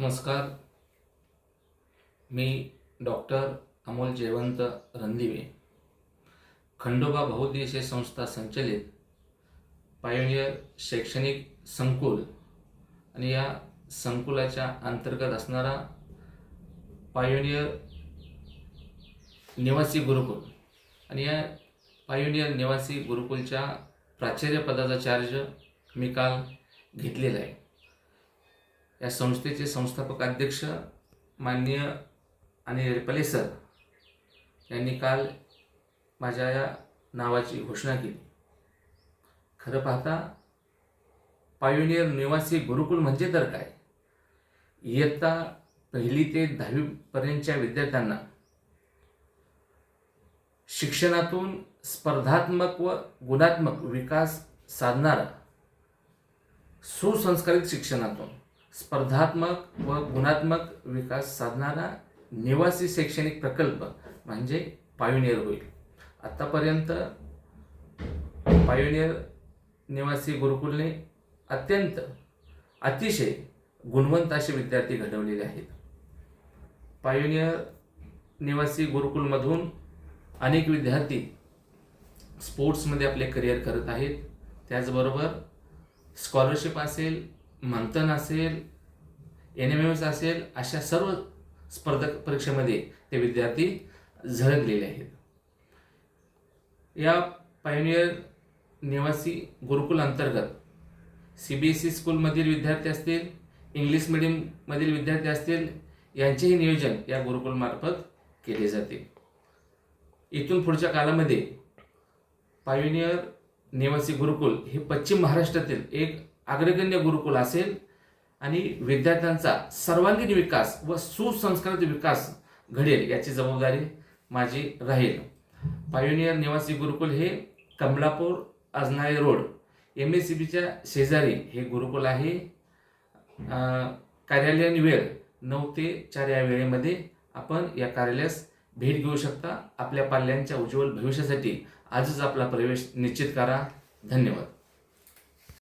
नमस्कार. मी डॉक्टर अमोल जयवंत रणदिवे खंडोबा बहुद्देशीय संस्था संचलित पायोनियर शैक्षणिक संकुल आणि या संकुलाच्या अंतर्गत असणारा पायोनियर निवासी गुरुकुल आणि या पायोनियर निवासी गुरुकुलच्या प्राचार्यपदाचा चार्ज मी काल घेतलेला आहे. या संस्थेचे संस्थापक अध्यक्ष माननीय आणि रेपले सर यांनी काल माझ्या या नावाची घोषणा केली. खरं पाहता पायोनियर निवासी गुरुकुल म्हणजे तर काय? इयत्ता पहिली ते दहावीपर्यंतच्या विद्यार्थ्यांना शिक्षणातून स्पर्धात्मक व गुणात्मक विकास साधणारा सुसंस्कारित शिक्षणातून स्पर्धात्मक व गुणात्मक विकास साधणारा निवासी शैक्षणिक प्रकल्प म्हणजे पायोनियर होईल. आत्तापर्यंत पायोनियर निवासी गुरुकुलने अत्यंत अतिशय गुणवंत असे विद्यार्थी घडवलेले आहेत. पायोनियर निवासी गुरुकुलमधून अनेक विद्यार्थी स्पोर्ट्समध्ये आपले करिअर करत आहेत. त्याचबरोबर स्कॉलरशिप असेल मंथन असेल एन एम एस असेल अशा सर्व स्पर्धक परीक्षेमध्ये ते विद्यार्थी झळकलेले आहेत. या पायनियर निवासी गुरुकुल अंतर्गत सी बी एस ई स्कूलमधील विद्यार्थी असतील इंग्लिश मिडियममधील विद्यार्थी असतील यांचेही नियोजन या गुरुकुलमार्फत केले जाते. इथून पुढच्या काळामध्ये पायोनियर निवासी गुरुकुल हे पश्चिम महाराष्ट्रातील एक अग्रगण्य गुरुकुल असेल आणि विद्यार्थ्यांचा सर्वांगीण विकास व सुसंस्कृत विकास घडेल याची जबाबदारी माझी राहील. पायोनियर निवासी गुरुकुल हे Kamlapur Ajnale road M S C बीच्या शेजारी हे गुरुकुल आहे. कार्यालयीन वेळ नऊ ते चार या वेळेमध्ये आपण या कार्यालयास भेट घेऊ शकता. आपल्या पाल्यांच्या उज्ज्वल भविष्यासाठी आजच आपला प्रवेश निश्चित करा. धन्यवाद.